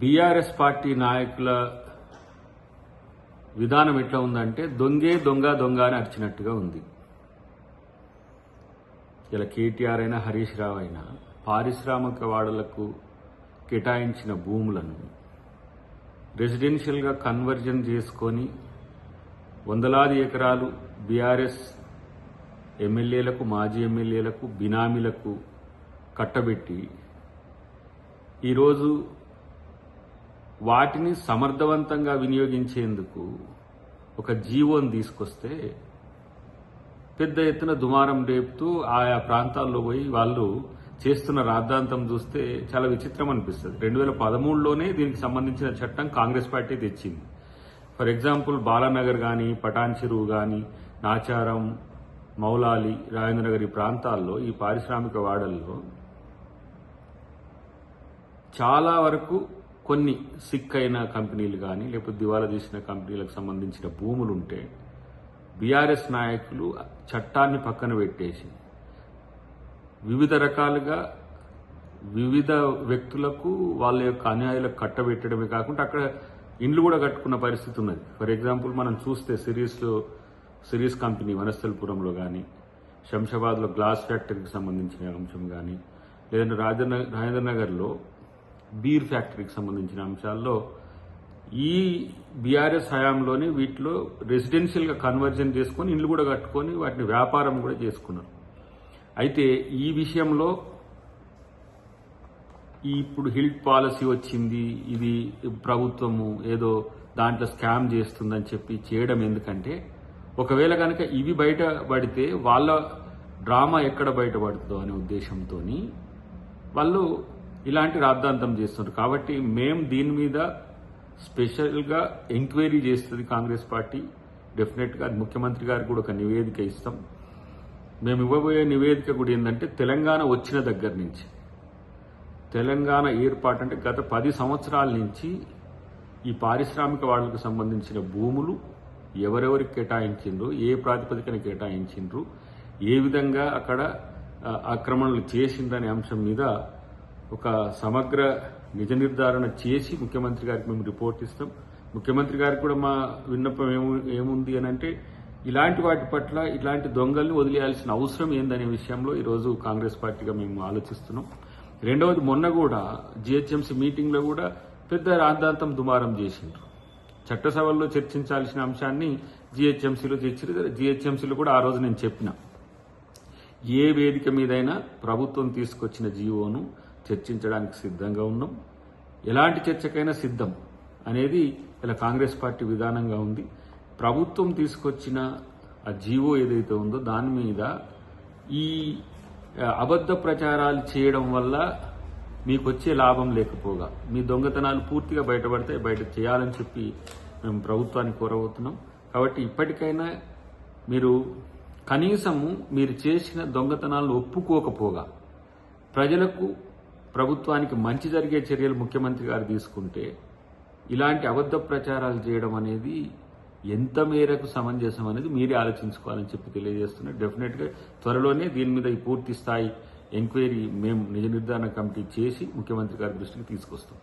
BRS party నాయకుల విధానం ఎట్లా ఉందంటే దొంగే దొంగ దొంగ అని అరిచినట్టుగా ఉంది. ఇలా కేటీఆర్ అయినా హరీష్ రావు అయినా పారిశ్రామిక వాడలకు కేటాయించిన భూములను రెసిడెన్షియల్గా కన్వర్జన్ చేసుకొని వందలాది ఎకరాలు బీఆర్ఎస్ ఎమ్మెల్యేలకు మాజీ ఎమ్మెల్యేలకు బినామీలకు కట్టబెట్టి ఈరోజు వాటిని సమర్థవంతంగా వినియోగించేందుకు ఒక జీవోని తీసుకొస్తే పెద్ద ఎత్తున దుమారం రేపుతూ ఆయా ప్రాంతాల్లో పోయి వాళ్ళు చేస్తున్న రాద్ధాంతం చూస్తే చాలా విచిత్రం అనిపిస్తుంది. రెండు వేల పదమూడులోనే దీనికి సంబంధించిన చట్టం కాంగ్రెస్ పార్టీ తెచ్చింది. ఫర్ ఎగ్జాంపుల్ బాలానగర్ కానీ పటాన్ చెరువు కానీ నాచారం మౌలాలి రాజేంద్రనగర్ ఈ ప్రాంతాల్లో ఈ పారిశ్రామిక వాడల్లో చాలా వరకు కొన్ని సిక్ అయిన కంపెనీలు కానీ లేకపోతే దివాలా తీసిన కంపెనీలకు సంబంధించిన భూములు ఉంటే బీఆర్ఎస్ నాయకులు చట్టాన్ని పక్కన పెట్టేసి వివిధ రకాలుగా వివిధ వ్యక్తులకు వాళ్ళ యొక్క అన్యాయాలకు కట్టబెట్టడమే కాకుండా అక్కడ ఇండ్లు కూడా కట్టుకున్న పరిస్థితి ఉన్నది. ఫర్ ఎగ్జాంపుల్ మనం చూస్తే సిరీస్లో సిరీస్ కంపెనీ వనస్థలపురంలో కానీ శంషాబాద్లో గ్లాస్ ఫ్యాక్టరీకి సంబంధించిన అంశం కానీ లేదంటే రాజేంద్ర రాజేంద్ర నగర్లో బీర్ ఫ్యాక్టరీకి సంబంధించిన అంశాల్లో ఈ బీఆర్ఎస్ హయాంలోనే వీటిలో రెసిడెన్షియల్గా కన్వర్జన్ చేసుకొని ఇండ్లు కూడా కట్టుకొని వాటిని వ్యాపారం కూడా చేసుకున్నారు. అయితే ఈ విషయంలో ఇప్పుడు హిల్ట్ పాలసీ వచ్చింది ఇది ప్రభుత్వము ఏదో దాంట్లో స్కామ్ చేస్తుందని చెప్పి చేయడం ఎందుకంటే ఒకవేళ కనుక ఇవి బయటపడితే వాళ్ళ డ్రామా ఎక్కడ బయటపడుతుందో అనే ఉద్దేశంతో వాళ్ళు ఇలాంటి రాద్ధాంతం చేస్తున్నారు కాబట్టి మేము దీని మీద స్పెషల్గా ఎంక్వైరీ చేస్తుంది కాంగ్రెస్ పార్టీ. డెఫినెట్గా ముఖ్యమంత్రి గారికి కూడా ఒక నివేదిక ఇస్తాం. మేము ఇవ్వబోయే నివేదిక కూడా ఏంటంటే తెలంగాణ వచ్చిన దగ్గర నుంచి. తెలంగాణ ఏర్పాటు అంటే గత పది సంవత్సరాల నుంచి ఈ పారిశ్రామిక వాళ్ళకు సంబంధించిన భూములు ఎవరెవరికి కేటాయించిండ్రు ఏ ప్రాతిపదికన కేటాయించిండ్రు ఏ విధంగా అక్కడ ఆక్రమణలు చేసిందనే అంశం మీద ఒక సమగ్ర నిజ నిర్ధారణ చేసి ముఖ్యమంత్రి గారికి మేము రిపోర్ట్ ఇస్తాం. ముఖ్యమంత్రి గారికి కూడా మా విన్నపం ఏము ఏముంది అని అంటే ఇలాంటి వాటి పట్ల ఇలాంటి దొంగల్ని వదిలేయాల్సిన అవసరం ఏందనే విషయంలో ఈరోజు కాంగ్రెస్ పార్టీగా మేము ఆలోచిస్తున్నాం. రెండవది మొన్న కూడా జిహెచ్ఎంసీ మీటింగ్లో కూడా పెద్ద రాద్ధాంతం దుమారం చేసిండ్రు. చట్టసభల్లో చర్చించాల్సిన అంశాన్ని జిహెచ్ఎంసీలో చర్చించారు జిహెచ్ఎంసీలో కూడా ఆ రోజు నేను చెప్పిన. ఏ వేదిక మీదైనా ప్రభుత్వం తీసుకొచ్చిన జీవోను చర్చించడానికి సిద్ధంగా ఉన్నాం. ఎలాంటి చర్చకైనా సిద్ధం అనేది ఇలా కాంగ్రెస్ పార్టీ విధానంగా ఉంది. ప్రభుత్వం తీసుకొచ్చిన ఆ జీవో ఏదైతే ఉందో దాని మీద ఈ అబద్ధ ప్రచారాలు చేయడం వల్ల మీకు వచ్చే లాభం లేకపోగా మీ దొంగతనాలు పూర్తిగా బయటపడితే బయట చేయాలని చెప్పి మేము ప్రభుత్వాన్ని కోరబోతున్నాం. కాబట్టి ఇప్పటికైనా మీరు కనీసము మీరు చేసిన దొంగతనాలను ఒప్పుకోకపోగా ప్రజలకు ప్రభుత్వానికి మంచి జరిగే చర్యలు ముఖ్యమంత్రి గారు తీసుకుంటే ఇలాంటి అబద్ధ ప్రచారాలు చేయడం అనేది ఎంత మేరకు సమంజసం అనేది మీరే ఆలోచించుకోవాలని చెప్పి తెలియజేస్తున్నా. డెఫినెట్గా త్వరలోనే దీని మీద ఈ పూర్తి స్థాయి ఎంక్వైరీ మేము నిజ నిర్ధారణ కమిటీ చేసి ముఖ్యమంత్రి గారి దృష్టికి తీసుకొస్తాం.